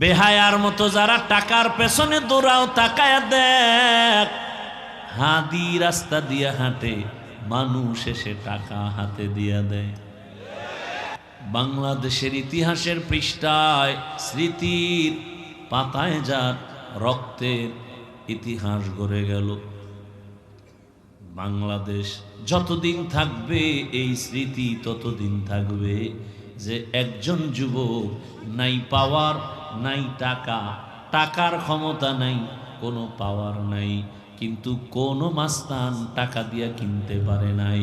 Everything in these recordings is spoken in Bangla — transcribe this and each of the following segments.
বেহায়ার মতো যারা টাকার পেছনে দৌড়াও, তাকায় দেখ। হাদি রাস্তা দিয়ে হাঁটে, মানুষ এসে টাকা হাতে দিয়া দেয়। বাংলাদেশের ইতিহাসের পৃষ্ঠায় স্মৃতির পাতায় যার রক্তের ইতিহাস গড়ে গেল। বাংলাদেশ যতদিন থাকবে, এই স্মৃতি ততদিন থাকবে যে একজন যুবক নাই পাওয়ার নাই টাকা। টাকার ক্ষমতা নাই, কোনো পাওয়ার নাই। কিন্তু কোনো মাস্তান টাকা দিয়া কিনতে পারে নাই।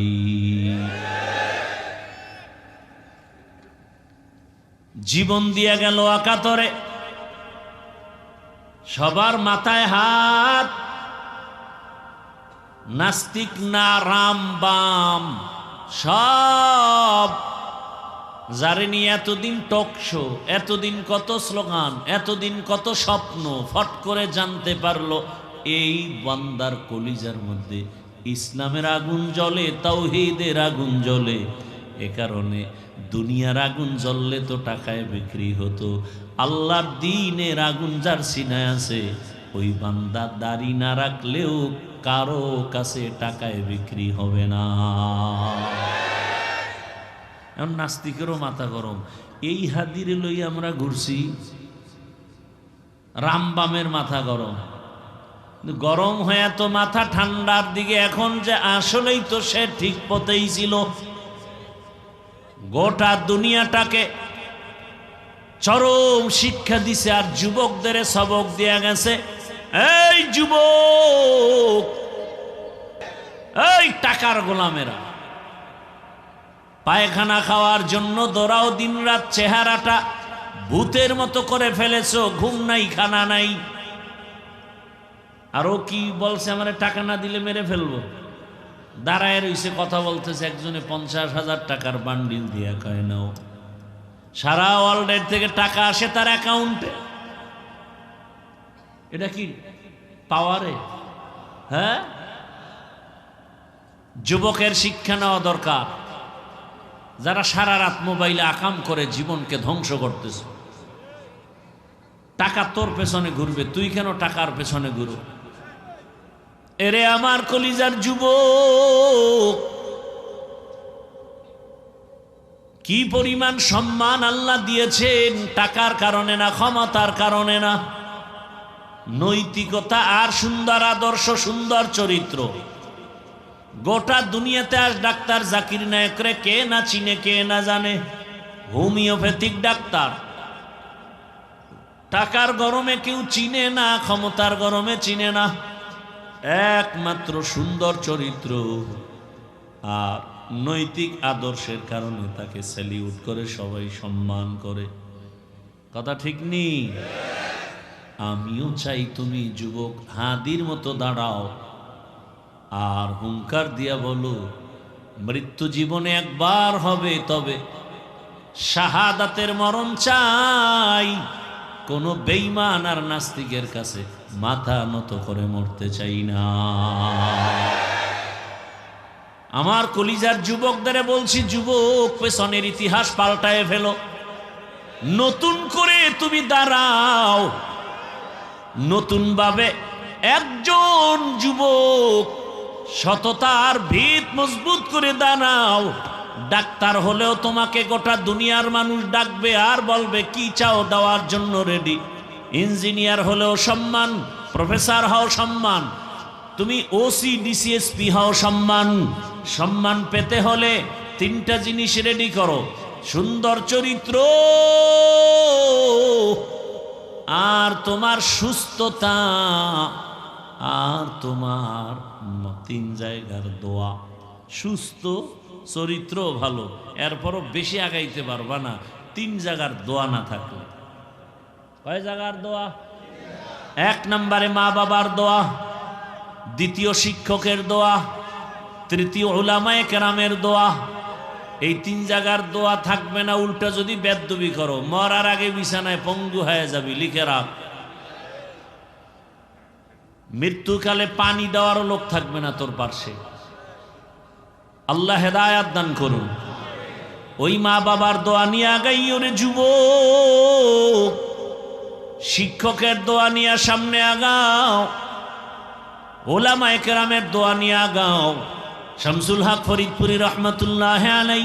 জীবন দিয়া গেল আকাতরে। সবার মাথায় হাত। নাস্তিক না রাম বাম, সব যারে নিয়ে এতদিন টক শো, এতদিন কত স্লোগান, এতদিন কত স্বপ্ন, ফট করে জানতে পারল এই বান্দার কলিজার মধ্যে ইসলামের আগুন জ্বলে, তাওহীদের আগুন জ্বলে। এ কারণে দুনিয়ার আগুন জ্বললে তো টাকায় বিক্রি হতো। আল্লাহর দিনের আগুন যার সিনায় আছে, ওই বান্দা দাড়ি না রাখলেও কারও কাছে টাকায় বিক্রি হবে না। এখন নাস্তিকেরও মাথা গরম। এই হাদিরে লই আমরা ঘুরছি, রামবামের মাথা গরম। গরম হয়ে তো মাথা ঠান্ডার দিকে, এখন যে আসলেই তো সে ঠিক পথেই ছিল। গোটা দুনিয়াটাকে চরম শিক্ষা দিছে আর যুবকদের সবক দেয়া গেছে। এই যুবক, এই টাকার গোলামেরা। পায়খানা খাওয়ার জন্য দৌড়াও দিনরাত চেহারাটা ভূতের মতো করে ফেলেছো, ঘুম নাই, খানা নাই। আরও কি বলছে, আমার টাকা না দিলে মেরে ফেলব? দাঁড়ায় রইছে, কথা বলতেছে একজনে, পঞ্চাশ হাজার টাকার বান্ডিল দিয়া কয়, নাও। সারা ওয়ার্ল্ডের থেকে টাকা আসে তার অ্যাকাউন্টে এটা কি পাওয়ারে হ্যাঁ? যুবকের শিক্ষা নেওয়া দরকার। যারা সারা রাত মোবাইলে আকাম করে জীবনকে ধ্বংস করতেছে, টাকা তোর পেছনে ঘুরবে, তুই কেন টাকার পেছনে ঘুরো এরে আমার কলিজার যুব কি পরিমাণ সম্মান আল্লাহ দিয়েছেন, টাকার কারণে না, ক্ষমতার কারণে না? নৈতিকতা আর সুন্দর আদর্শ, সুন্দর চরিত্র। গোটা দুনিয়াতে আজ ডাক্তার জাকির নায়করে কে না চিনে, কে না জানে? Homeopathic doctor. টাকার গরমে কেউ চিনে না, ক্ষমতার গরমে চিনে না। একমাত্র সুন্দর চরিত্র আর নৈতিক আদর্শের কারণে তাকে স্যালিউট করে, সবাই সম্মান করে। কথা ঠিক নেই? আমিও চাই তুমি যুবক হাদির মতো দাঁড়াও। আর হুঙ্কার দিয়া বলো, মৃত্যু জীবনে একবার হবে, তবে শাহাদাতের মরণ চাই। কোনো বেইমান আর নাস্তিকের কাছে মাথা নত করে মরতে চাই না। আমার কলিজার যুবকদের বলছি, যুবক, পেছনের ইতিহাস পাল্টায় ফেলো। নতুন করে তুমি দাঁড়াও। নতুনভাবে একজন যুবক সততার ভিত মজবুত করে দাঁড়াও। ডাক্তার হলেও তোমাকে গোটা দুনিয়ার মানুষ ডাকবে আর বলবে, কি চাও দেওয়ার জন্য রেডি ইঞ্জিনিয়ার হলেও সম্মান প্রফেসর হও সম্মান, তুমি ওসি ডিসিএসপি হও সম্মান। সম্মান পেতে হলে তিনটা জিনিস রেডি করো। সুন্দর চরিত্র আর তোমার সুস্থতা, আর তোমার তিন জায়গার দোয়া। সুস্থ, চরিত্র ভালো, এরপরও বেশি আগাইতে পারবা না। তিন জায়গার দোয়া না থাকলে। কয় জায়গার দোয়া? এক নম্বরে মা বাবার দোয়া, দ্বিতীয় শিক্ষকের দোয়া, তৃতীয় ওলামায়ে কেরামের দোয়া। এই তিন জায়গার দোয়া থাকবে না, উল্টা যদি বেদবি করো, মরার আগে বিছানায় পঙ্গু হয়ে যাবি, লিখে রাখ। মৃত্যুকালে পানি দেওয়ারও লোক থাকবে না তোর পার্শ্বে আল্লাহ হেদায়াত দান করুন। ওই মা বাবার দোয়া নিয়ে আগাই ওরে যুবক। শিক্ষকের দোয়া নিয়ে সামনে আগাও। ওলামা একরামের দোয়া নিয়ে আগাও। শামসুল হক ফরিদপুরি রহমতুল্লাহ আলাই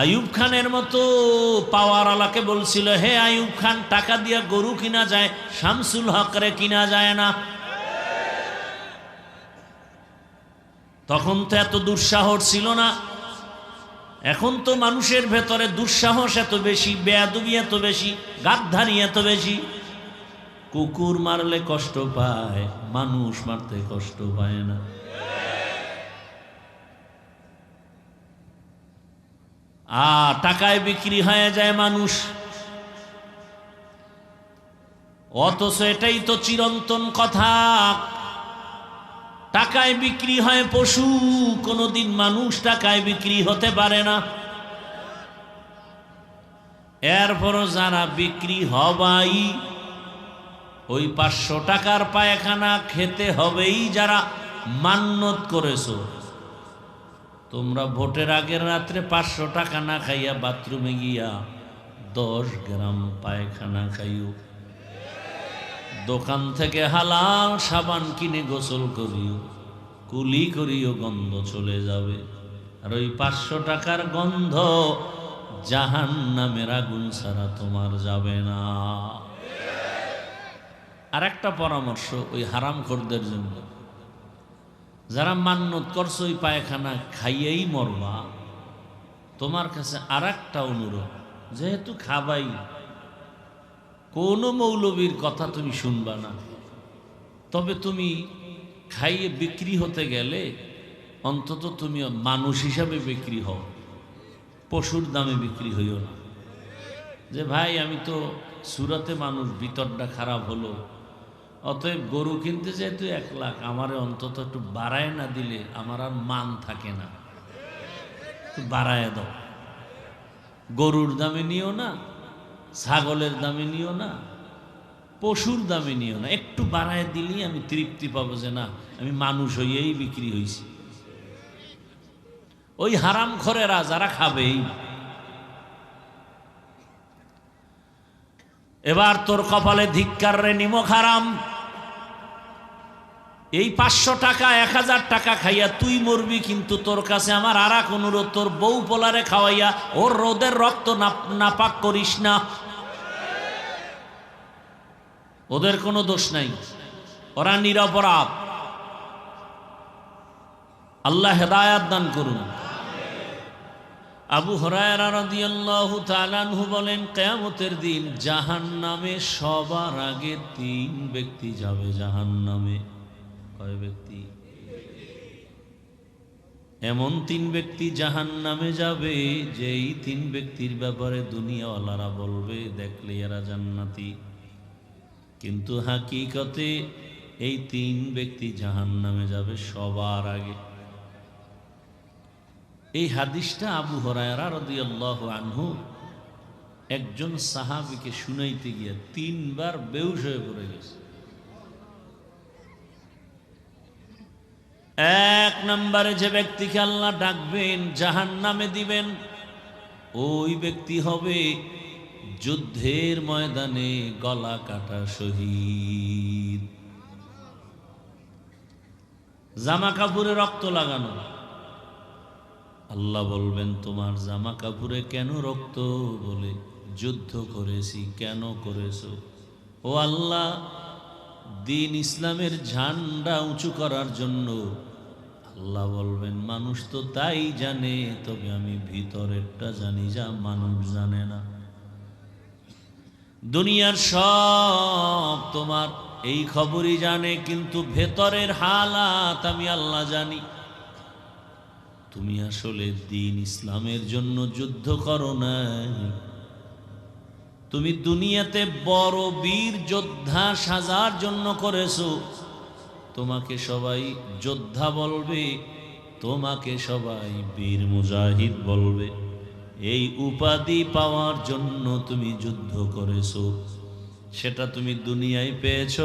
আয়ুব খানের মতো পাওয়ার আলাকে বলছিল, হে আয়ুব খান, টাকা দিয়া গরু কিনা যায়, শামসুল হকরে কিনা যায় না? তখন তো এত দুঃসাহস ছিল না। এখন তো মানুষের ভেতরে দুঃসাহস এত বেশি, বেয়াদবি এত বেশি গাদ্ধারি এত বেশি। কুকুর মারলে কষ্ট পায়, মানুষ মারতে কষ্ট পায় না। আ টাকায় বিক্রি হয়ে যায় মানুষ। অথচ এটাই তো চিরন্তন কথা। টাকায় বিক্রি হয় পশু, কোনোদিন মানুষ টাকায় বিক্রি হতে পারে না। এরপরও যারা বিক্রি হবাই, ওই পাঁচশো টাকার পায়খানা খেতে হবেই যারা মান্যত করেছ। তোমরা ভোটের আগের রাত্রে পাঁচশো টাকা না খাইয়া বাথরুমে গিয়া দশ গ্রাম পায়খানা খাইও। দোকান থেকে হালাল সাবান কিনে গোসল করিও। কুলি করিও, গন্ধ চলে যাবে। আর ওই পাঁচশো টাকার গন্ধ জাহান নামের আগুন ছাড়া তোমার যাবে না। আর একটা পরামর্শ ওই হারাম খোরদের জন্য। যারা মান্যত করছ ওই পায়খানা খাইয়েই মরবা। তোমার কাছে আর একটা অনুরোধ, যেহেতু খাবাই, কোনো মৌলবীর কথা তুমি শুনবা না। তবে তুমি খাইয়ে বিক্রি হতে গেলে অন্তত তুমি মানুষ হিসাবে বিক্রি হও, পশুর দামে বিক্রি হইও না। যে ভাই, আমি তো সুরাতে মানুষ, ভিতরটা খারাপ হলো অতএব গরু কিনতে যেহেতু এক লাখ, আমারে অন্তত একটু বাড়ায় না দিলে আমার আর মান থাকে না। বাড়ায় দাও। গরুর দামে নিও না, ছাগলের দামে নিও না, পশুর দামে নিও না। একটু বাড়ায় দিলেই আমি তৃপ্তি পাবো যে না, আমি মানুষ হইয়েই বিক্রি হয়েছি ওই হারাম খরেরা যারা খাবেই এবার তোর কপালে ধিক্কার রে, নিমক হারাম। এই পাঁচশো টাকা, এক হাজার টাকা খাইয়া তুই মরবি, কিন্তু তোর কাছে আমার আর এক অনুরোধ, তোর বউ পোলারে খাওয়াইয়া ওর রোদের রক্ত নাপাক করিস না। ওদের কোনো দোষ নাই। ওরা নিরপরাধ। আল্লাহ হেদায়াত দান করুন। আবু তাআলাহু বলেন, কিয়ামতের দিন জাহান্নামে সবার আগে তিন ব্যক্তি যাবে জাহান্নামে। কয় ব্যক্তি। এমন তিন ব্যক্তি জাহান্নামে যাবে যে এই তিন ব্যক্তির ব্যাপারে দুনিয়াওয়ালারা বলবে, দেখলে এরা জান্নাতি। কিন্তু হাকিকতে এই তিন ব্যক্তি জাহান্নামে যাবে সবার আগে। এই হাদিসটা আবু হরায়রা রদিয়াল্লাহু আনহু একজন সাহাবিকে শুনাইতে গিয়ে তিনবার বেউস হয়ে পড়ে গেছে। এক নম্বরে যে ব্যক্তিকে আল্লাহ ডাকবেন জাহান নামে দিবেন, ওই ব্যক্তি হবে যুদ্ধের ময়দানে গলা কাটা শহীদ। জামা কাপড়ে রক্ত লাগানো। আল্লাহ বলবেন, তোমার জামা কাপড়ে কেন রক্ত? বলে, যুদ্ধ করেছি, কেন করেছ? ও আল্লাহ দিন ইসলামের ঝান্ডা উঁচু করার জন্য। আল্লাহ বলবেন, মানুষ তো তাই জানে, তবে আমি ভিতরেরটা জানি যা মানুষ জানে না। দুনিয়ার সব তোমার এই খবরই জানে, কিন্তু ভেতরের হালাত আমি আল্লাহ জানি। তুমি আসলে দিন ইসলামের জন্য যুদ্ধ করো নাই। তুমি দুনিয়াতে বড় বীর যোদ্ধা সাজার জন্য করেছ। তোমাকে সবাই যোদ্ধা বলবে, তোমাকে সবাই বীর মুজাহিদ বলবে। এই উপাধি পাওয়ার জন্য তুমি যুদ্ধ করেছ। সেটা তুমি দুনিয়ায় পেয়েছ,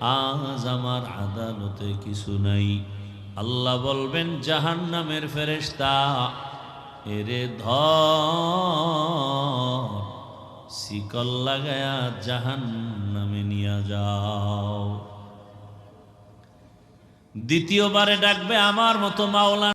আজ আমার আদালতে কিছু নাই। আল্লাহ বলবেন জাহান নামের ফেরেস্তা এরে ধর। শিকল লাগায়া জাহান নামে নিয়ে যাও। দ্বিতীয়বারে ডাকবে আমার মতো মাওলা